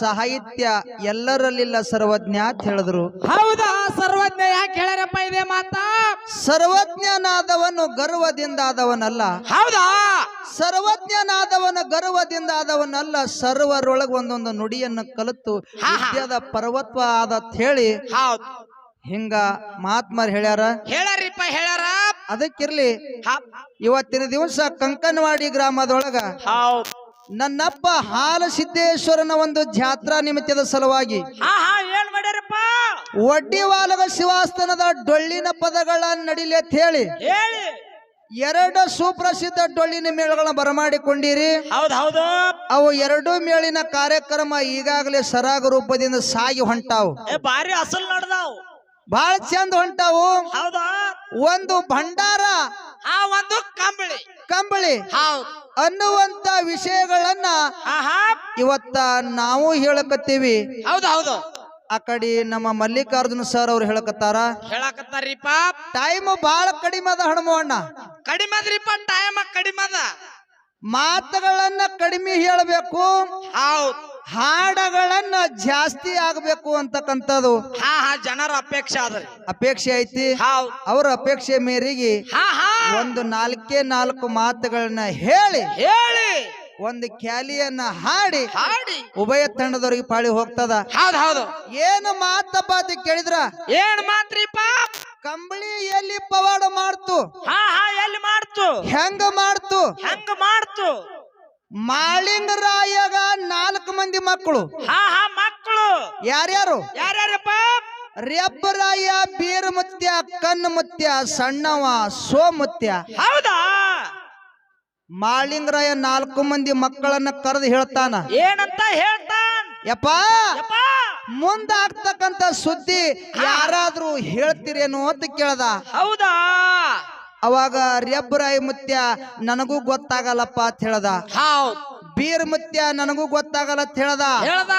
ಸಾಹಿತ್ಯ ಎಲ್ಲರಲ್ಲಿಲ್ಲ ಸರ್ವಜ್ಞ ಅಂತ ಹೇಳಿದ್ರು. ಹೌದಾ? ಸರ್ವಜ್ಞ ಯಾಕೆ ಹೇಳ್ಯಾರಪ್ಪ ಇದೆ ಮಾತಾ? ಸರ್ವಜ್ಞನಾದವನು ಗರ್ವದಿಂದ ಆದವನಲ್ಲ. ಹೌದಾ? ಸರ್ವಜ್ಞನಾದವನ ಗರ್ವದಿಂದ ಆದವನಲ್ಲ. ಸರ್ವರೊಳಗ ಒಂದೊಂದು ನುಡಿಯನ್ನು ಕಲಿತು ಹಾದ್ಯದ. ವಿದ್ಯಾದ ಪರ್ವತ್ವ ಆದ ಹೇಳಿ ಹಿಂಗ ಮಹಾತ್ಮರ್ ಹೇಳ್ಯಾರ. ಹೇಳ್ಯಾರಿಪ್ಪ ಹೇಳ್ಯಾರ ಅದಕ್ಕಿರ್ಲಿ ಇವತ್ತಿನ ದಿವಸ ಕಂಕನವಾಡಿ ಗ್ರಾಮದೊಳಗ ಹೌದ್. ನನ್ನಪ್ಪ ಹಾಲ ಸಿದ್ದೇಶ್ವರನ ಒಂದು ಜಾತ್ರಾ ನಿಮಿತ್ತದ ಸಲುವಾಗಿ ಹಾ ಹಾ ಏನ್ ಮಾಡ್ಯಾರಪ್ಪ? ಒಡ್ಡಿವಾಲಗ ಶಿವಾಸ್ತನದ ಡೊಳ್ಳಿನ ಪದಗಳ ನಡಿಲಿ ಅಂತ ಹೇಳಿ ಹೇಳಿ. ಎರಡು ಸುಪ್ರಸಿದ್ಧ ಡೊಳ್ಳಿನ ಮೇಳಗಳನ್ನ ಬರಮಾಡಿಕೊಂಡಿರಿ. ಹೌದ್ ಹೌದು. ಅವು ಎರಡೂ ಮೇಳಿನ ಕಾರ್ಯಕ್ರಮ ಈಗಾಗಲೇ ಸರಾಗ ರೂಪದಿಂದ ಸಾಗಿ ಹೊಂಟಾವು. ಏ ಬಾರಿ ಅಸಲ್ ನಡ್ದಾವ್. ಬಹಳ ಚಂದ ಹೊಂಟಾವು. ಹೌದಾ? ಒಂದು ಭಂಡಾರ ಆ ಒಂದು ಕಂಬಳಿ. ಕಂಬಳಿ. ಹೌದು. ಅನ್ನುವಂತ ವಿಷಯಗಳನ್ನ ಆಹಾ. ಇವತ್ತ ನಾವು ಹೇಳಕತ್ತೀವಿ. ಹೌದು ಹೌದು. ಆ ಕಡೆ ನಮ್ಮ ಮಲ್ಲಿಕಾರ್ಜುನ ಸರ್ ಅವ್ರು ಹೇಳಕತ್ತಾರ. ಹೇಳಕತ್ತಾರೀಪ ಟೈಮ್ ಬಹಳ ಕಡಿಮೆ ಅದ ಹಣಮು ಅಣ್ಣ ಕಡಿಮೆ ಅದ್ರಿಪ್ಪ ಟೈಮ್ ಕಡಿಮೆ ಅದ. ಮಾತುಗಳನ್ನ ಕಡಿಮೆ ಹೇಳಬೇಕು. ಹೌದ್. ಹಾಡಗಳನ್ನ ಜಾಸ್ತಿ ಆಗ್ಬೇಕು ಅಂತಕ್ಕಂಥದ್ದು. ಹಾ ಹಾ ಜನರ ಅಪೇಕ್ಷೆ ಆದ್ರೆ. ಅಪೇಕ್ಷೆ ಐತಿ. ಅವ್ರ ಅಪೇಕ್ಷೆ ಮೇರೆಗೆ ಹಾ ಹಾ. ಒಂದು ನಾಲ್ಕೇ ನಾಲ್ಕು ಮಾತುಗಳನ್ನ ಹೇಳಿ ಹೇಳಿ. ಒಂದು ಖ್ಯಾಲಿಯನ್ನ ಹಾಡಿ ಹಾಡಿ. ಉಭಯ ತಂಡದವರಿಗೆ ಪಾಳಿ ಹೋಗ್ತದ. ಹೌದು ಹೌದು. ಏನು ಮಾತಪ್ಪ ಅಂತ ಕೇಳಿದ್ರ? ಏನ್ ಮಾತ್ರಿಪ್ಪ? ಕಂಬಳಿ ಎಲ್ಲಿ ಪವಾಡ ಮಾಡ್ತು? ಹಾ ಹಾ ಎಲ್ಲಿ ಮಾಡ್ತು? ಹೆಂಗ ಮಾಡ್ತು? ಹೆಂಗ ಮಾಡ್ತು? ಮಾಳಿಂಗರಾಯಗ ನಾಲ್ಕು ಮಂದಿ ಮಕ್ಕಳು. ಹಾ ಹಾ ಮಕ್ಕಳು. ಯಾರ್ಯಾರು? ಯಾರ್ಯಾರಪ್ಪ? ರೆಬ್ಬರಾಯ ಬೀರಮುತ್ಯ ಕಣ್ಣುಮುತ್ಯ ಸಣ್ಣವ ಸೋಮುತ್ಯ. ಹೌದಾ? ಮಾಳಿಂಗರಾಯ ನಾಲ್ಕು ಮಂದಿ ಮಕ್ಕಳನ್ನ ಕರೆದು ಹೇಳ್ತಾನ. ಏನಂತ ಹೇಳ್ತಾನ? ಯಪ್ಪ ಯಪ್ಪ. ಮುಂದಾಗ್ತಕ್ಕಂತ ಸುದ್ದಿ ಯಾರಾದ್ರೂ ಹೇಳ್ತೀರೇನು ಅಂತ ಕೇಳ್ದ. ಹೌದಾ? ಅವಾಗ ರೆಬ್ರಾಯ್ ಮುತ್ಯ ನನಗೂ ಗೊತ್ತಾಗಲ್ಲಪ್ಪ ಅಂತ ಹೇಳ್ದ. ಹೌದ್ ಬೀರ್ ಮುತ್ಯ ನನಗೂ ಗೊತ್ತಾಗಲ್ಲ ಅಂತ ಹೇಳ್ದ. ಹೇಳ್ದ.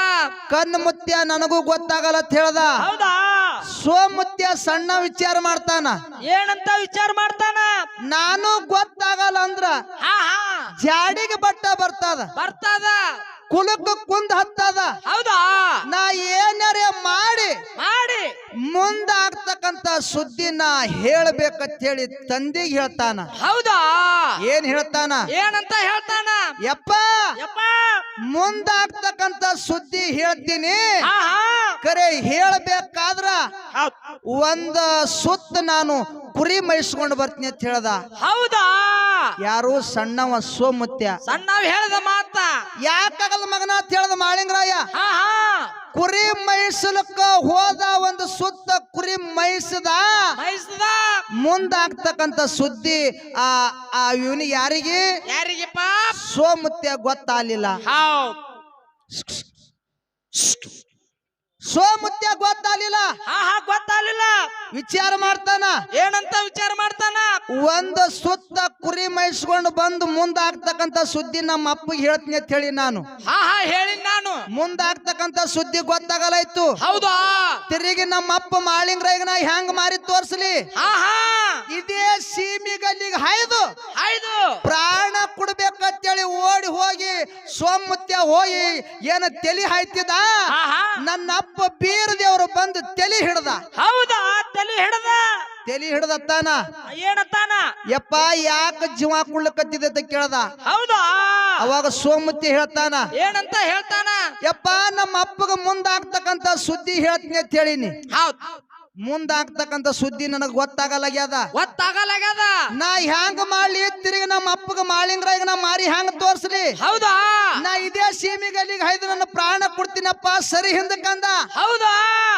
ಕಣ್ಣು ಮುತ್ಯ ನನಗೂ ಗೊತ್ತಾಗಲ್ಲ ಅಂತ ಹೇಳ್ದ. ಹೌದಾ? ಸೋಮುತ್ಯ ಸಣ್ಣ ವಿಚಾರ ಮಾಡ್ತಾನ. ಏನಂತ ವಿಚಾರ ಮಾಡ್ತಾನ? ನಾನು ಗೊತ್ತಾಗಲ್ಲ ಅಂದ್ರ ಹಾ ಹಾ. ಜಾಡಿಗೆ ಬಟ್ಟ ಬರ್ತದ. ಬರ್ತದ. ಕುಲಕ್ಕ ಕುಂದ ಹತ್ತದ. ಹೌದಾ? ನಾ ಏನಾರೇ ಮಾಡಿ ಮಾಡಿ. ಮುಂದಾಗ್ತಕ್ಕಂತ ಸುದ್ದಿನ ಹೇಳ್ಬೇಕಂತ ಹೇಳಿ ತಂದೆಗೆ ಹೇಳ್ತಾನ. ಹೌದಾ? ಏನ್ ಹೇಳ್ತಾನ? ಏನಂತ ಹೇಳ್ತಾನ? ಯಪ್ಪ ಮುಂದಾಗ್ತಕ್ಕಂತ ಸುದ್ದಿ ಹೇಳ್ತೀನಿ. ಕರೆ ಹೇಳ್ಬೇಕಾದ್ರ. ಒಂದ ಸುತ್ತ ನಾನು ಕುರಿ ಮೈಸ್ಕೊಂಡು ಬರ್ತೀನಿ ಅಂತ ಹೇಳ್ದ. ಹೌದಾ? ಯಾರು ಸಣ್ಣವ ಸೋಮುತ್ಯ? ಸಣ್ಣವ್ ಹೇಳದ ಮಾತ. ಯಾಕಾಗಲ್ಲ ಮಗನ ಅಂತ ಹೇಳದ ಮಾಳಿಂಗರಾಯ? ಹಾ ಹಾ. ಕುರಿ ಮೈಸಲಕ್ಕ ಹೋದ ಒಂದು ಸುತ್ತ ಕುರಿ ಮೈಸದ? ಮುಂದಾಗ್ತಕ್ಕಂತ ಸುದ್ದಿ ಆ ಆ ಇವನಿ ಯಾರಿಗೆ? ಯಾರಿಗೆಪ್ಪ ಸೋಮುತ್ಯ ಗೊತ್ತಾಗಲಿಲ್ಲ. ಸೋಮತ್ಯ ಸೋಮುತ್ಯ ಗೊತ್ತಾಗ್ಲಿಲ್ಲ. ಹಾ ಹಾ ಗೊತ್ತಾಗ್ಲಿಲ್ಲ. ವಿಚಾರ ಮಾಡ್ತಾನ? ಏನಂತ ವಿಚಾರ ಮಾಡ್ತಾನ ಒಂದು ಸುತ್ತ ಕುರಿ ಮೈಸ್ಕೊಂಡು ಬಂದು ಮುಂದಾಗ್ತಕ್ಕಂತ ಸುದ್ದಿ ನಮ್ಮ ಅಪ್ಪಗೆ ಹೇಳ್ತೀನಿ ಅಂತ ಹೇಳಿ ನಾನು. ಹಾ ಹಾ ಹೇಳಿನ್ ನಾನು. ಮುಂದಾಗ್ತಕ್ಕಂತ ಸುದ್ದಿ ಗೊತ್ತಾಗಲಾಯ್ತು. ಹೌದಾ? ತಿರುಗಿ ನಮ್ಮ ಅಪ್ಪ ಮಾಳಿಂಗ್ರಾಗ ನಾ ಹೆಂಗ್ ಮಾರಿ ತೋರ್ಸ್ಲಿ? ಹಾ ಹಾ. ಇದೇ ಸೀಮಿಗಲ್ಲಿಗೆ ಹಾಯ್ದು. ಹಾಯ್ದು. ಪ್ರಾಣ ಕೊಡ್ಬೇಕಂತೇಳಿ ಓಡಿ ಹೋಗಿ ಸೋಮತ್ಯ ಹೋಗಿ ಏನ ತೆಲಿ ಹಾಯ್ತಿದ? ನನ್ನ ಅಪ್ಪ ಬೀರದೇವ್ರು ಬಂದು ತೆಲಿ ಹಿಡ್ದ. ಹೌದಾ? ತಲೆ ಹಿಡದ? ತಲಿ ಹಿಡ್ದತ್ತಾನ? ಏನಂತಾನ ಯಪ್ಪ ಯಾಕ ಜೀವ ಕುಳ್ಳಕತ್ತಿದೆ ಅಂತ ಕೇಳ್ದ? ಹೌದಾ? ಅವಾಗ ಸೋಮತಿ ಹೇಳ್ತಾನ ಏನಂತ ಹೇಳ್ತಾನ? ಯಪ್ಪ ನಮ್ಮ ಅಪ್ಪಗ ಮುಂದಾಗ್ತಕ್ಕಂತ ಸುದ್ದಿ ಹೇಳ್ತೀನಿ ಅಂತ ಹೇಳಿನಿ. ಹೌದ್. ಮುಂದಾಗ್ತಕ್ಕಂತ ಸುದ್ದಿ ನನಗ್ ಗೊತ್ತಾಗಲಾಗ್ಯದ. ಗೊತ್ತಾಗಲಾಗ್ಯದ. ನಾ ಹ್ಯಾಂಗ ಮಾಡ್ಲಿ? ತಿರುಗಿ ನಮ್ಮ ಅಪ್ಪಗ ಈಗ ನಮ್ಮ ಮಾರಿ ಹ್ಯಾಂಗ ತೋರ್ಸ್ಲಿ? ಹೌದಾ? ನಾ ಇದೇ ಸೀಮಿಗಲ್ಲಿಗೆ ಹೈದು ನನ್ನ ಪ್ರಾಣ ಕೊಡ್ತೀನಪ್ಪ ಸರಿ ಹಿಂದಕ್ಕಂದ ಹೌದಾ?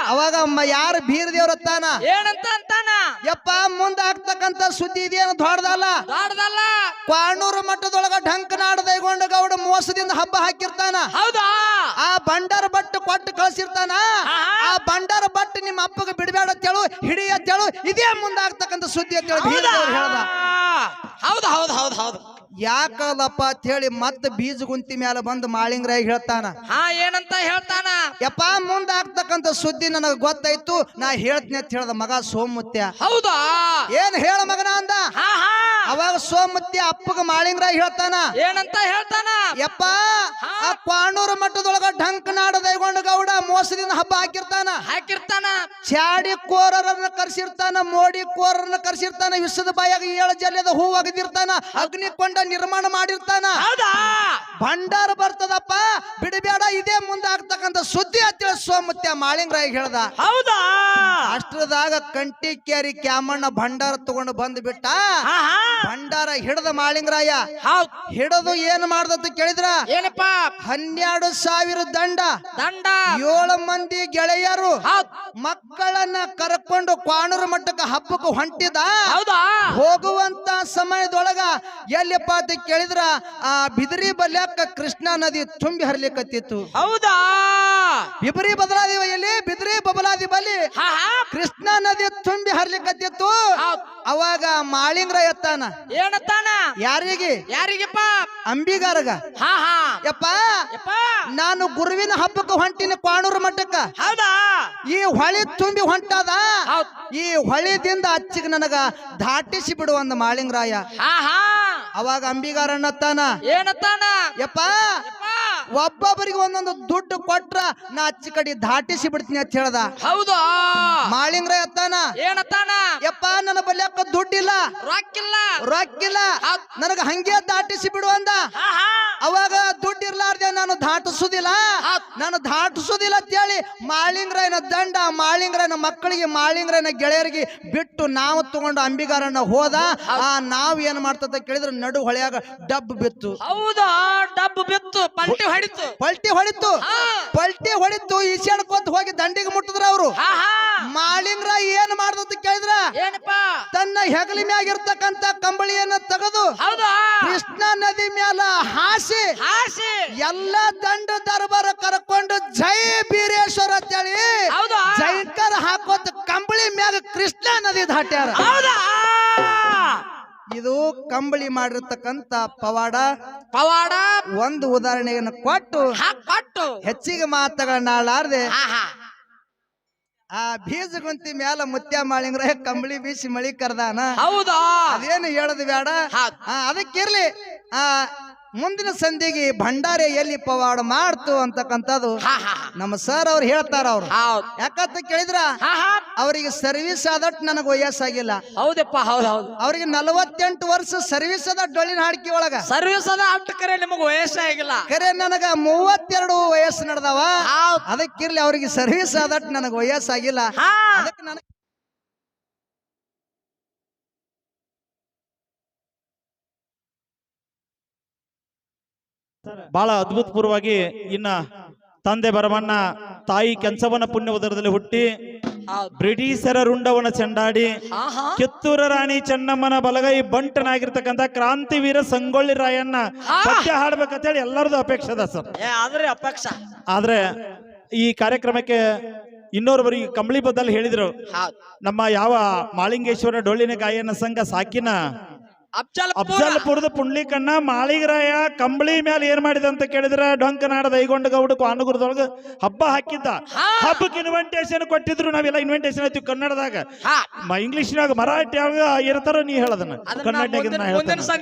ಅವಾಗ ಯಾರು ಬೀರ್ ತಾನ ಏನಂತ ಅಂತಾನ? ಯಪ್ಪ ಮುಂದಾಗ್ತಕ್ಕಂತ ಸುದ್ದಿ ಇದೇನು ದೊಡ್ಡದಲ್ಲ? ದೊಡ್ಡದಲ್ಲ. ಕ್ವಾಣೂರು ಮಠದೊಳಗ ಢಂಕನಾಡ ದೈಗೊಂಡ ಗೌಡ ಮೋಸದಿಂದ ಹಬ್ಬ ಹಾಕಿರ್ತಾನ. ಹೌದಾ? ಆ ಬಂಡಾರ ಬಟ್ಟು ಕೊಟ್ಟು ಕಳ್ಸಿರ್ತಾನ. ಆ ಬಂಡಾರ ನಿಮ್ಮ ಅಪ್ಪಗೆ ಬಿಡಬೇಡ ಅಂತೇಳು ಹಿಡಿ ಅಂತೇಳು ಇದೇ ಮುಂದಾಗ್ತಕ್ಕಂತ ಸುದ್ದಿ ಅಂತೇಳಿ ಬೀರ್ ಹೌದಾ? ಹೇಳ್ದ. ಹೌದು ಹೌದು ಹೌದು ಹೌದು. ಯಾಕಲ್ಲಪ್ಪ ಅಂತ ಹೇಳಿ ಮತ್ತೆ ಬೀಜ ಗುಂತಿ ಮೇಲೆ ಬಂದು ಮಾಳಿಂಗ್ರಾಯ್ ಹೇಳ್ತಾನ. ಹಾ ಏನಂತ ಹೇಳ್ತಾನ? ಯಪ್ಪ ಮುಂದಾಗ್ತಕ್ಕಂತ ಸುದ್ದಿ ನನಗೆ ಗೊತ್ತಾಯ್ತು ನಾ ಹೇಳ್ತೀನಿ ಅಂತ ಹೇಳ್ದ ಮಗ ಸೋಮುತ್ಯ. ಹೌದಾ? ಏನ್ ಹೇಳ ಮಗನ ಅಂದ? ಹಾ ಹಾ. ಅವಾಗ ಸೋಮುತ್ಯ ಅಪ್ಪಗ ಮಾಳಿಂಗ್ರಾಯ್ ಹೇಳ್ತಾನ. ಏನಂತ ಹೇಳ್ತಾನ? ಯಪ್ಪ ಆ ಕ್ವಾಣೂರು ಮಠದೊಳಗ ಢಂಕನಾಡದ ಮೋಸದಿಂದ ಹಬ್ಬ ಹಾಕಿರ್ತಾನ. ಹಾಕಿರ್ತಾನ. ಚಾಡಿ ಕೋರರನ್ನ ಕರ್ಸಿರ್ತಾನ ಮೋಡಿ ಕೋರರನ್ನ ಕರ್ಸಿರ್ತಾನ ವಿಶ್ವದ ಬಾಯಾಗ ಏಳು ಜಲ್ಯದ ಹೂ ಒಗದಿರ್ತಾನ ಅಗ್ನಿ ಕೊಂಡ ನಿರ್ಮಾಣ ಮಾಡಿರ್ತಾನ. ಹೌದಾ? ಭಂಡಾರ ಬರ್ತದಪ್ಪ ಬಿಡಬೇಡ ಇದೇ ಮುಂದೆ ಆಗ್ತಕ್ಕಂಥ ಸುದ್ದಿ ಅಂತೇಳಿ ಸೋಮತ್ಯ ಮಾಳಿಂಗರಾಯ್ ಹೇಳ್ದ. ಹೌದಾ? ಅಷ್ಟ್ರದಾಗ ಕಂಟಿ ಕ್ಯಾರಿ ಕ್ಯಾಮಣ್ಣ ಭಂಡಾರ ತಗೊಂಡು ಬಂದು ಬಿಟ್ಟ. ಹಾ ಹಾ. ಭಂಡಾರ ಹಿಡ್ದ ಮಾಳಿಂಗರಾಯ. ಹಿಡದು ಏನ್ ಮಾಡ್ದಂತ ಕೇಳಿದ್ರ? ಏನಪ್ಪ? ಹನ್ನೆರಡು ಸಾವಿರ ದಂಡ. ದಂಡ. ಏಳು ಮಂದಿ ಗೆಳೆಯರು ಮಕ್ಕಳನ್ನ ಕರ್ಕೊಂಡು ಕ್ವಾಣೂರು ಮಟ್ಟಕ್ಕೆ ಹಬ್ಬಕ್ಕೆ ಹೊಂಟಿದ. ಹೌದಾ? ಹೋಗುವಂತ ಸಮಯದೊಳಗ ಎಲ್ಲಿಪ್ಪ ಅಂತ ಕೇಳಿದ್ರ ಆ ಬಿದಿರಿ ಬಲ್ಯಾಕ ಕೃಷ್ಣಾ ನದಿ ತುಂಬಿ ಹರಿಲಿಕ್ಕತ್ತಿತ್ತು ಹೌದಾ? ಬಿಬರಿ ಬದಲಾದಿ ಎಲ್ಲಿ ಬಿದಿರಿ ಬಬಲಾದಿ ಬಲಿ. ಹಾ. ತುಂಬಿ ಹರಿಲಿಕ್ಕತ್ತಿತ್ತು ಹೌದ್. ಅವಾಗ ಮಾಳಿಂಗ್ರ ಎತ್ತಾನ. ಏನತ್ತಾನ ಯಾರಿಗೆ? ಯಾರಿಗಪ್ಪ? ಅಂಬಿಗಾರಗ. ಹಾ ಹಾ. ಯಪ್ಪ ಯಪ್ಪ. ನಾನು ಗುರುವಿನ ಹಬ್ಬಕ್ಕೆ ಹೊಂಟಿನ ಪಾಣೂರ ಮಟ್ಟಕ್ಕ ಹೌದಾ? ಈ ಹೊಳಿ ತುಂಬಿ ಹೊಂಟದ. ಈ ಹೊಳಿದಿಂದ ಅಚ್ಚಿಗೆ ನನಗ ದಾಟಿಸಿ ಬಿಡು ಅಂದ ಮಾಳಿಂಗರಾಯ. ಹಾ ಹಾ. ಅವಾಗ ಅಂಬಿಗಾರಣ್ಣತ್ತಾನ ಏನತ್ತಾನ ಯಪ್ಪ ಯಪ್ಪ. ಒಬ್ಬೊಬ್ಬರಿಗೆ ಒಂದೊಂದು ದುಡ್ಡು ಕೊಟ್ರ ನಾ ಅಚ್ಚ ಕಡೆ ದಾಟಿಸಿ ಬಿಡ್ತೀನಿ ಅಂತ ಹೇಳ್ದ. ಹೌದು? ಮಾಳಿಂಗ್ರ ಎತ್ತಾನ? ಏನತ್ತಾನ ಯಪ್ಪ ನನ್ನ ಬಲ್ಯಾಕ ದುಡ್ಡಿಲ್ಲ? ರೊಕ್ಕಿಲ್ಲ. ರೊಕ್ಕಿಲ್ಲ. ನನಗ ಹಂಗೆ ದಾಟಿಸಿ ಬಿಡು ಅಂದ. ಅವಾಗ ದುಡ್ಡು ಇರ್ಲಾರ್ದೆ ನಾನು ದಾಟಿಸುದಿಲ್ಲ. ನಾನು ದಾಟಿಸುದಿಲ್ಲ ಅಂತೇಳಿ ಮಾಳಿಂಗ್ರಯ್ಯನ ದಂಡ ಮಾಳಿಂಗ್ರಯ್ಯನ ಮಕ್ಕಳಿಗೆ ಮಾಳಿಂಗ್ರಯ್ಯನ ಗೆಳೆಯರಿಗೆ ಬಿಟ್ಟು ನಾವು ತಗೊಂಡು ಅಂಬಿಗಾರನ್ನ ಹೋದ. ಆ ನಾವ್ ಏನ್ ಮಾಡ್ತದ ಕೇಳಿದ್ರೆ ನಡು ಹೊಳೆಯಾಗ ಡಬ್ ಬಿತ್ತು. ಹೌದಾ? ಡಬ್ಬ ಬಿತ್ತು ಪಲ್ಟಿ ಹೊಡಿತು. ಪಲ್ಟಿ ಹೊಡಿತು. ಪಲ್ಟಿ ಹೊಡಿತು ಈಶಾಡ್ಕೊಂತ ಹೋಗಿ ದಂಡಿಗೆ ಮುಟ್ಟಿದ್ರ ಅವರು. ಮಾಳಿಂಗ್ರ ಏನ್ ಮಾಡ್ದಂತ ಕೇಳಿದ್ರ? ತನ್ನ ಹೆಗಲಿ ಮ್ಯಾಗಿರ್ತಕ್ಕಂತ ಕಂಬಳಿಯನ್ನ ತೆಗೆದು ಕೃಷ್ಣ ನದಿ ಮ್ಯಾಲ ಹಾಸಿ ಹಾಸಿ. ಎಲ್ಲ ದಂಡ ದರ್ಬಾರ ಕರ್ಕೊಂಡು ಜೈ ಬೀರೇಶ್ವರ ಅಂತೇಳಿ ಹೌದಾ? ಜೈಕರ್ ಹಾಕೋತ ಕಂಬಳಿ ಮ್ಯಾಗ ಕೃಷ್ಣ ನದಿ ದಾಟ್ಯಾರ ಹೌದಾ? ಇದು ಕಂಬಳಿ ಮಾಡಿರ್ತಕ್ಕಂತ ಪವಾಡ. ಪವಾಡ. ಒಂದು ಉದಾಹರಣೆಯನ್ನು ಕೊಟ್ಟು ಕೊಟ್ಟು. ಹೆಚ್ಚಿಗೆ ಮಾತುಗಳನ್ನ ಆಳಾರ್ದೆ ಹಾ ಹಾ ಆ ಬೀಜ ಗುಂತಿ ಮ್ಯಾಲ ಮುತ್ಯ ಮಾಳಿಂಗ್ರ ಕಂಬಳಿ ಬೀಸಿ ಮಳಿ ಕರ್ದಾನ. ಹೌದಾ? ಅದೇನು ಹೇಳದ್ ಬೇಡ. ಅದಕ್ಕಿರ್ಲಿ. ಆ ಮುಂದಿನ ಸಂಧಿಗೆ ಭಂಡಾರ ಎಲ್ಲಿ ಪವಾಡ ಮಾಡ್ತು ಅಂತಕ್ಕಂಥದ್ದು ನಮ್ಮ ಸರ್ ಅವ್ರು ಹೇಳ್ತಾರ ಅವ್ರು. ಹೌದ್. ಯಾಕಂತ ಕೇಳಿದ್ರ? ಅವರಿಗೆ ಸರ್ವಿಸ್ ಆದಟ್ ನನಗೆ ವಯಸ್ಸಾಗಿಲ್ಲ ಹೌದಪ್ಪ ಹೌದೌದು ಹೌದು. ಅವ್ರಿಗೆ ನಲವತ್ತೆಂಟು ವರ್ಷ ಸರ್ವಿಸ್ ಅದ ಡೊಳ್ಳಿನ ಹಾಡಿಕೆ ಒಳಗ. ಸರ್ವಿಸ್ ಅದ ಅಷ್ಟು ಕರೆ ನಿಮಗ್ ವಯಸ್ಸಾಗಿಲ್ಲ ಕರೆ ನನಗ ಮೂವತ್ತೆರಡು ವಯಸ್ಸು ನಡೆದವ. ಹೌದ್. ಅದಕ್ಕಿರ್ಲಿ ಅವ್ರಿಗೆ ಸರ್ವಿಸ್ ಆದಟ್ ನನಗೆ ವಯಸ್ಸಾಗಿಲ್ಲ ಅದಕ್ಕೆ ನನಗೆ ಬಹಳ ಅದ್ಭುತಪೂರ್ವವಾಗಿ ಇನ್ನ ತಂದೆ ಬರಮಣ್ಣ ತಾಯಿ ಕೆಂಚವನ ಪುಣ್ಯ ಉದರದಲ್ಲಿ ಹುಟ್ಟಿ ಬ್ರಿಟಿಷರ ರುಂಡವನ ಚೆಂಡಾಡಿ ಕಿತ್ತೂರ ರಾಣಿ ಚೆನ್ನಮ್ಮನ ಬಲಗೈ ಬಂಟನಾಗಿರ್ತಕ್ಕಂಥ ಕ್ರಾಂತಿವೀರ ಸಂಗೊಳ್ಳಿ ರಾಯಣ್ಣ ಪಠ್ಯ ಪದ್ಯ ಹಾಡ್ಬೇಕಂತ ಹೇಳಿ ಎಲ್ಲರದು ಅಪೇಕ್ಷೆ ಅದ ಸರ್. ಆದ್ರೆ ಅಪೇಕ್ಷ. ಆದ್ರೆ ಈ ಕಾರ್ಯಕ್ರಮಕ್ಕೆ ಇನ್ನೋರ್ವರಿಗೆ ಕಂಬಳಿ ಬದ್ದಲ್ಲಿ ಹೇಳಿದ್ರು. ನಮ್ಮ ಯಾವ ಮಾಳಿಂಗೇಶ್ವರ ಡೊಳ್ಳಿನ ಗಾಯನ ಸಂಘ ಸಾಕಿನ ಅಫ್ಜಲ್ಪುರದ ಪುಂಡ್ಲಿಕಣ್ಣ ಮಾಳಿಗರಾಯ ಕಂಬಳಿ ಮೇಲೆ ಏನ್ ಮಾಡಿದ ಅಂತ ಕೇಳಿದ್ರ ಡೊಂಕನಾಡ ದೈಗೊಂಡ ಗೌಡ ಕಾನುಗುರದೊಳಗ ಹಬ್ಬ ಹಾಕಿದ್ದ. ಹಬ್ಬಕ್ಕೆ ಇನ್ವೆಂಟೇಶನ್ ಕೊಟ್ಟಿದ್ರು ನಾವೆಲ್ಲ ಇನ್ವೆಂಟೇಷನ್ ಆಯ್ತು ಕನ್ನಡದಾಗ. ಇಂಗ್ಲಿಷ್ನಾಗ ಮರಾಠಿಯಾಗ ಇರ್ತಾರ ನೀ ಹೇಳದನ್ನ.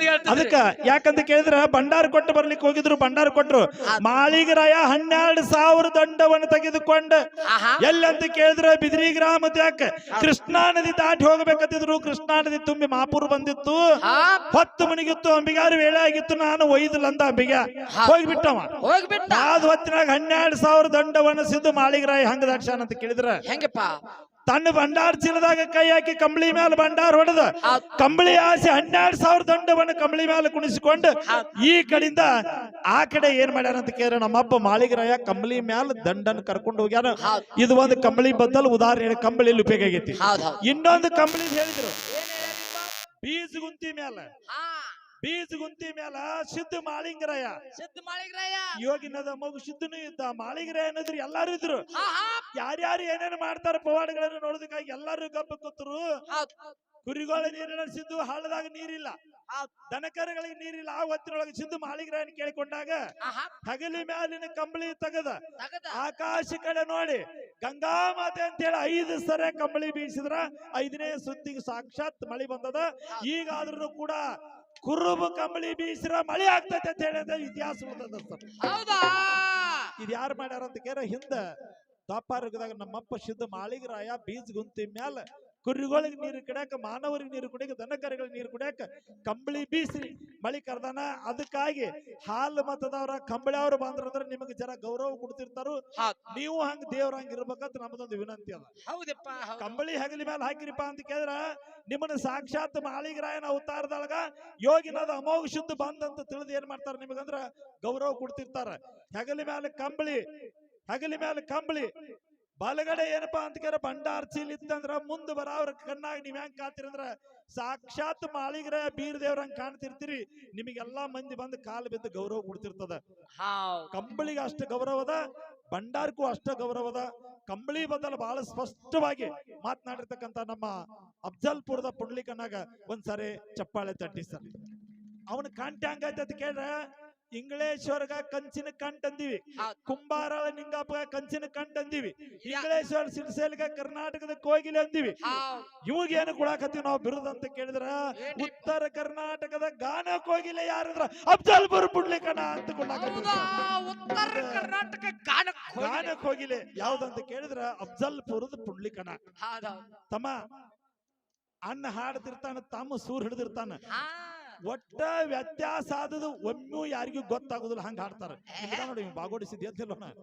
ಹೇಳ್ತಿದ್ರಿ. ಅದಕ್ಕ ಯಾಕಂತ ಕೇಳಿದ್ರ ಭಂಡಾರ ಕೊಟ್ಟು ಬರ್ಲಿಕ್ಕೆ ಹೋಗಿದ್ರು ಭಂಡಾರ ಕೊಟ್ರು. ಮಾಳಿಗರಾಯ ಹನ್ನೆರಡು ಸಾವಿರ ದಂಡವನ್ನು ತೆಗೆದುಕೊಂಡು. ಎಲ್ಲಂತ ಕೇಳಿದ್ರ ಬಿದ್ರಿ ಗ್ರಾಮದ ಯಾಕೆ ಕೃಷ್ಣಾ ನದಿ ದಾಟಿ ಹೋಗ್ಬೇಕಂತಿದ್ರು. ಕೃಷ್ಣಾ ನದಿ ತುಂಬಿ ಮಾಪುರ್ ಬಂದಿತ್ತು. ಹತ್ತು ಮಣಿಗಿತ್ತು ಅಂಬಿಗಾರು ವೇಳೆ ಆಗಿತ್ತು ನಾನು ಒಯ್ದಿಲ್ಲ ಅಂದ ಅಂಬಿಗ. ಹೋಗ್ಬಿಟ್ಟವ. ಹೋಗ್ಬಿಟ್ಟ. ಆದ ಹೊತ್ತಿನಾಗ ಹನ್ನೆರಡು ಸಾವಿರ ದಂಡವನ್ನು ಸಿದ್ದು ಮಾಳಿಗರಾಯ ಹಂಗ ದಕ್ಷ ಅಂತ ಕೇಳಿದ್ರ. ಹೆಂಗಪ್ಪ? ತನ್ನ ಭಂಡಾರ ಚೀಲದಾಗ ಕೈ ಹಾಕಿ ಕಂಬಳಿ ಮೇಲೆ ಭಂಡಾರ ಹೊಡೆದ. ಕಂಬಳಿ ಆಸೆ ಹನ್ನೆರಡು ಸಾವಿರ ದಂಡವನ್ನು ಕಂಬಳಿ ಮೇಲೆ ಕುಣಿಸಿಕೊಂಡು ಈ ಕಡೆಯಿಂದ ಆ ಕಡೆ ಏನ್ ಮಾಡ್ಯಾರ ಅಂತ ಕೇಳಿದ್ರೆ ನಮ್ಮಪ್ಪ ಮಾಳಿಗರಾಯ ಕಂಬಳಿ ಮ್ಯಾಲ ದಂಡನ್ ಕರ್ಕೊಂಡು ಹೋಗ್ಯಾರ. ಇದು ಒಂದು ಕಂಬಳಿ ಬದಲು ಉದಾಹರಣೆ ಕಂಬಳಿಯಲ್ಲಿ ಉಪಯೋಗ ಆಗೈತಿ. ಇನ್ನೊಂದು ಕಂಬಳಿ ಹೇಳಿದ್ರು. ಬೀಜ ಗುಂತಿ ಮ್ಯಾಲ. ಹಾ. ಬೀಜ ಗುಂತಿ ಮ್ಯಾಲ ಸಿದ್ಧ ಮಾಳಿಂಗರಾಯ. ಸಿದ್ಧ ಮಾಳಿಂಗರಾಯ. ಯೋಗಿನದ ಮಗು ಸಿದ್ಧನು ಇದ್ದ ಮಾಳಿಗರಾಯ ಅನ್ನೋದ್ರು ಎಲ್ಲಾರು ಇದ್ರು. ಯಾರ್ಯಾರು ಏನೇನು ಮಾಡ್ತಾರ ಪವಾಡಗಳನ್ನ ನೋಡೋದಕ್ಕಾಗಿ ಎಲ್ಲಾರು ಗಬ್ಬ ಕೂತರು. ಕುರಿಗಳ ನೀರಿನ ಸಿದ್ದು ಹಳ್ಳದಾಗ ನೀರಿಲ್ಲ. ದನಕರಗಳಿಗೆ ನೀರಿಲ್ಲ. ಆ ಹೊತ್ತಿನೊಳಗೆ ಸಿದ್ದು ಮಾಳಿಗರಾಯನ ಕೇಳಿಕೊಂಡಾಗ ಹಗಲಿ ಮ್ಯಾಲಿನ ಕಂಬಳಿ ತಗದ. ಆಕಾಶ ಕಡೆ ನೋಡಿ. ಗಂಗಾ ಮಾತೆ ಅಂತ ಹೇಳಿ ಐದು ಸರೆ ಕಂಬಳಿ ಬೀಸಿದ್ರ ಐದನೇ ಸುತ್ತಿಗೆ ಸಾಕ್ಷಾತ್ ಮಳಿ ಬಂದದ. ಈಗಾದ್ರೂ ಕೂಡ ಕುರುಬು ಕಂಬಳಿ ಬೀಸಿರ ಮಳಿ ಆಗ್ತೈತೆ ಅಂತ ಹೇಳಿದ ಇತಿಹಾಸ ಬಂದದ ಸರ್. ಹೌದಾ? ಇದು ಯಾರು ಮಾಡ್ಯಾರ ಅಂತ ಕೇಳ ಹಿಂದ ನಮ್ಮ ನಮ್ಮಪ್ಪ ಶುದ್ಧ ಮಾಳಿಗರಾಯ ಬೀಜ ಗುಂತಿ ಮ್ಯಾಲ ಕುರಿಗಳಿಗೆ ನೀರು ಕುಡಿಯಾಕ ಮಾನವರಿಗೆ ನೀರು ಕುಡಿಯಾಕ ದನಕರಿಗಳಿಗೆ ನೀರು ಕುಡಿಯಾಕ ಕಂಬಳಿ ಬೀಸಿ ಮಳಿ ಕರ್ದಾನ ಅದಕ್ಕಾಗಿ ಹಾಲು ಮತದವ್ರ ಕಂಬಳಿ ಅವ್ರು ಬಂದ್ರಂದ್ರೆ ನಿಮಗೆ ಜನ ಗೌರವ ಕೊಡ್ತಿರ್ತಾರು. ನೀವು ಹಂಗ ದೇವ್ರ ಹಂಗ ಇರ್ಬೇಕಂತ ನಮ್ದೊಂದು ವಿನಂತಿ ಅದ. ಹೌದಪ್ಪ ಕಂಬಳಿ ಹಗಲಿ ಮೇಲೆ ಹಾಕಿರಿಪ್ಪ ಅಂತ ಕೇಳಿದ್ರ ನಿಮ್ಮನ್ನ ಸಾಕ್ಷಾತ್ ಮಾಳಿಗರಾಯನ ಅವತಾರದೊಳಗ ಯೋಗಿನದ ಅಮೋಘ ಶುದ್ಧ ಬಂದಂತ ತಿಳಿದು ಏನ್ ಮಾಡ್ತಾರ ನಿಮಗಂದ್ರ ಗೌರವ ಕೊಡ್ತಿರ್ತಾರ. ಹೆಗಲಿ ಮೇಲೆ ಕಂಬಳಿ ಹಗಲಿ ಮೇಲೆ ಕಂಬಳಿ ಬಲಗಡೆ ಏನಪ್ಪಾ ಅಂತ ಕೇಳ ಭಂಡಾರ್ ಚೀಲ್ ಇತ್ತಂದ್ರ ಮುಂದ್ ಬರ ಅವ್ರ ಕಣ್ಣಾಗ ನೀವ್ ಹೆಂಗ್ ಕಾತಿರಂದ್ರ ಸಾಕ್ಷಾತ್ ಮಾಳಿಗರಾಯ ಬೀರ್ ದೇವ್ರಂಗ್ ಕಾಣ್ತಿರ್ತೀರಿ. ನಿಮಗೆಲ್ಲಾ ಮಂದಿ ಬಂದು ಕಾಲು ಬಿದ್ದು ಗೌರವ ಕೊಡ್ತಿರ್ತದ. ಕಂಬಳಿಗೆ ಅಷ್ಟ ಗೌರವದ ಭಂಡಾರಕ್ಕೂ ಅಷ್ಟ ಗೌರವದ ಕಂಬಳಿ ಬದಲು ಬಹಳ ಸ್ಪಷ್ಟವಾಗಿ ಮಾತನಾಡಿರ್ತಕ್ಕಂಥ ನಮ್ಮ ಅಫ್ಜಲ್ಪುರದ ಕಣ್ಣಾಗ ಒಂದ್ಸರಿ ಚಪ್ಪಾಳೆ ತಟ್ಟಿ ಸರ್ ಅವನ ಕಾಂಟ್ಯಾಂಗ್ ಆಯ್ತು ಅಂತ ಕೇಳ್ರ ಇಂಗ್ಲೇಶ್ವರ್ಗ ಕಂಚಿನ ಕಂಠ ಅಂದಿವಿ ಹೌದ್. ಕುಂಬಾರ ನಿಂಗಪ್ಪ ಕಂಚಿನ ಕಂಠ ಅಂದಿವಿ ಇಂಗ್ಲೇಶ್ವರ ಸಿರ್ಸೇಲ್ಗ ಕರ್ನಾಟಕದ ಕೋಗಿಲೆ ಅಂದಿವಿ. ಹೌದ್. ಇವಾಗ ಏನು ಕೊಡಾಕತ್ತೀವಿ ನಾವು ಬಿರುದು ಅಂತ ಕೇಳಿದ್ರ? ಉತ್ತರ ಕರ್ನಾಟಕದ ಗಾನ ಕೋಗಿಲೆ ಯಾರಂದ್ರ ಅಫ್ಜಲ್ಪುರ ಪುಂಡ್ಲಿಕನ ಅಂತ ಉತ್ತರ ಕರ್ನಾಟಕ ಗಾನ ಗಾನ ಕೋಗಿಲೆ ಯಾವ್ದಂತ ಕೇಳಿದ್ರ? ಅಫ್ಜಲ್ಪುರದ ಹೌದ್. ತಮ್ಮ ಅನ್ನ ಹಾಡ್ತಿರ್ತಾನ ತಮ್ಮ ಸೂರ್ ಹಿಡಿದಿರ್ತಾನ. ಒಟ್ಟ ವ್ಯತ್ಯಾಸ ಆದದು ಒಮ್ಮೆ ಯಾರಿಗೂ ಗೊತ್ತಾಗುದಿಲ್ಲ. ಹಂಗ ಹಾಡ್ತಾರ. ನೋಡಿ ಇವ್ ಬಾಗೋಡಿಸಿದ್ ಎದ್ದಿಲ್ಲ ಬಾಳ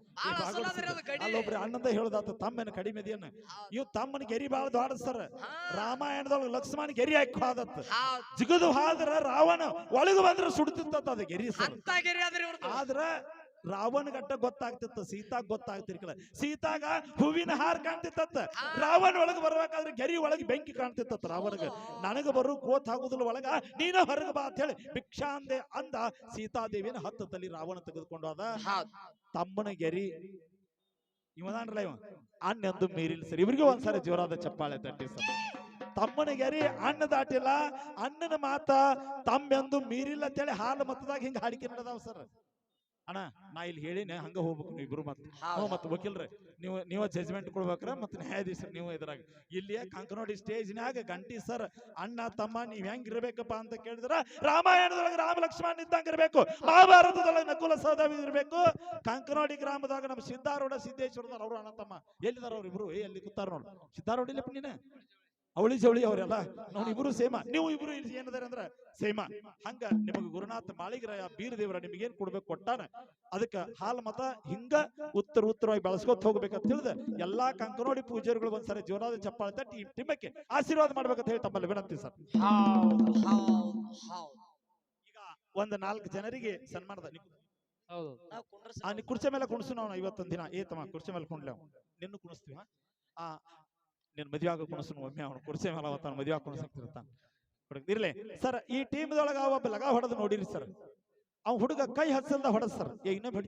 ಅಸಲ್ ಅದ್ರಿ ಅದು ಗಡಿ. ಅಲ್ಲೊಬ್ರಿ ಅಣ್ಣಂದ ಹೇಳುದಾತ ತಮ್ಮನ ಕಡಿಮೆ ಇದೆಯನ್ನ ಇವ್ ತಮ್ಮನ ಗೆರಿ ಬಾಳ ದ್ವಾಡಸ್ತಾರ ಹಾ. ರಾಮಾಯಣದೊಳಗ ಲಕ್ಷ್ಮಣ ಗೆರಿ ಹಾಕಿ ಹಾದತ್ತ ಹೌದ್. ಜಿಗದು ಹಾದ್ರ ರಾವಣ ಒಳಗ ಬಂದ್ರ ಸುಡ್ತಿತ್ತ ಅದ ಗೆರಿ ಆದ್ರ ರಾವಣ ಗಟ್ಟ ಗೊತ್ತಾಗ್ತಿತ್ತ ಸೀತಾಗ ಗೊತ್ತಾಗ್ತಿರ್ಕಲ್ಲ ಸೀತಾಗ ಹೂವಿನ ಹಾರ ಕಾಣ್ತಿತ್ತ ರಾವಣ ಒಳಗ ಬರ್ಬೇಕಾದ್ರೆ ಗೆರಿ ಒಳಗೆ ಬೆಂಕಿ ಕಾಣ್ತಿತ್ತ ರಾವಣಗ. ನನಗ ಬರು ಕೋತ್ ಆಗುದಿಲ್ಲ ಒಳಗ ನೀನ ಹೊರಗ ಬಾ ಅಂತ ಹೇಳಿ ಭಿಕ್ಷಾ ಅಂದೆ ಅಂದ ಸೀತಾದೇವಿನ ಹತ್ತದಲ್ಲಿ ರಾವಣ ತೆಗೆದುಕೊಂಡು ಹೋದ. ಹೌದ್. ತಮ್ಮನ ಗೆರಿ. ಇವನಲ್ಲ ಇವ? ಅಣ್ಣ ಎಂದು ಮೀರಿಲ್ಲ ಸರ್. ಇವ್ರಿಗೂ ಒಂದ್ಸರಿ ಜೋರಾದ ಚಪ್ಪಾಳೆ ತಟ್ಟಿ ಸರ್ ತಮ್ಮನ ಗೆರಿ ಅಣ್ಣ ದಾಟಿಲ್ಲ. ಅಣ್ಣನ ಮಾತ ತಮ್ಮೆಂದು ಮೀರಿಲ್ಲ ಅಂತೇಳಿ ಹಾಲು ಮತದಾಗ ಹಿಂಗ ಹಾಡಿಕೆ ನಡೆದಾವ ಸರ್. ಅಣ್ಣ ನಾ ಇಲ್ಲಿ ಹೇಳಿನಿ ಹಂಗ ಹೋಗ್ಬೇಕು ನೀವು ಇಬ್ರು ಮತ್ತೆ ಹ್ಞೂ ಮತ್ತೆ ವಕೀಲ್ರೆ ನೀವು ನೀವು ಜಜ್ಮೆಂಟ್ ಕೊಡ್ಬೇಕ್ರ ಮತ್ತೆ ನ್ಯಾಯಾಧೀಶರು ನೀವು ಇದ್ರಾಗ. ಇಲ್ಲಿ ಕಂಕನೋಡಿ ಸ್ಟೇಜ್ನ್ಯಾಗ ಗಂಟಿ ಸರ್ ಅಣ್ಣ ತಮ್ಮ ನೀವ್ ಹೆಂಗ್ ಇರ್ಬೇಕಪ್ಪ ಅಂತ ಕೇಳಿದ್ರ ರಾಮಾಯಣದೊಳಗೆ ರಾಮ ಲಕ್ಷ್ಮಣ ಇದ್ದಂಗ ಇರ್ಬೇಕು. ಮಹಾಭಾರತದೊಳಗೆ ನಕುಲ ಸಹದೇವಿ ಇರ್ಬೇಕು. ಕಂಕನೋಡಿ ಗ್ರಾಮದಾಗ ನಮ್ಮ ಸಿದ್ದಾರೂಢ ಸಿದ್ದೇಶ್ವರದವ್ರು ಅವ್ರು ಅಣ್ಣ ತಮ್ಮ. ಎಲ್ಲಿದಾರ ಅವ್ರು ಇಬ್ರು ಏ ಎಲ್ಲಿ ಕೂತಾರ ನೋಡು. ಸಿದ್ದಾರೂಢಿಲ್ಲಪ್ಪ ನೀನ? ಅವಳಿ ಜವಳಿ ಅವರೆಲ್ಲ. ನಾವು ಇಬ್ರು ಸೇಮ. ನೀವು ಇಬ್ರು ಇಲ್ಲಿ ಏನಿದಾರೆ ಅಂದ್ರ ಸೇಮ. ಹಂಗ ನಿಮಗೆ ಗುರುನಾಥ ಮಾಳಿಗರಾಯ ಬೀರ್ ದೇವರ ನಿಮಗೆ ಏನ್ ಕೊಡ್ಬೇಕು ಕೊಟ್ಟಾನ. ಅದಕ್ಕ ಹಾಲ್ ಮತ ಹಿಂಗ ಉತ್ತರ ಉತ್ತರವಾಗಿ ಬೆಳೆಸ್ಕೊತ ಹೋಗ್ಬೇಕಂತ ತಿಳಿದ ಎಲ್ಲಾ ಕಂಕನೋಡಿ ಪೂಜಾರಿಗಳು ಒಂದ್ಸರಿ ಜೋರಾದ ಚಪ್ಪಾಳ ತಟ್ಟಿ ಟಿಂಬಕ್ಕೆ ಟಿಮ್ಮಕ್ಕೆ ಆಶೀರ್ವಾದ ಮಾಡ್ಬೇಕಂತ ಹೇಳಿ ತಮ್ಮಲ್ಲಿ ವಿನಂತಿ ಸರ್. ಹೌದ್ ಹೌದ್ ಹೌದ್ ಈಗ ಒಂದ್ ನಾಲ್ಕು ಜನರಿಗೆ ಸನ್ಮಾನದ ನಿ- ಹೌದು. ಆ ನಿ ಕುರ್ಚಿ ಮೇಲೆ ಕುಣಿಸು ನಾವು ಇವತ್ತೊಂದ್ ದಿನ ಏ ತಮ್ಮ ಕುರ್ಚಿ ಮೇಲೆ ಕುಣ್ಲೆ ನಿನ್ನ ಕುಣಿಸ್ತೀವ ಆ ನಿನ್ ಮದ್ವೆ ಆಗೋ ಕುಣಿಸು ಒಮ್ಮೆ ಅವನು ಕುರ್ಸೆ ಮೇಲೆ ಅವತ್ತಾನ ಮದ್ವೆ ಆಗ ಕುಣಿಸ್ತಿರ್ತಾನ ಇರ್ಲಿ. ಸರ್, ಈ ಟೀಮ್ದೊಳಗ ಒಬ್ಬ ಲಗಾ ಹೊಡೆದು ನೋಡಿರಿ ಸರ್. ಅವ್ ಹುಡುಗ ಕೈ ಹಚ್ಚಲ್ದ ಹೊಡೆದ್ ಸರ್. ಈಗ ಇನ್ನೊಬ್ಬ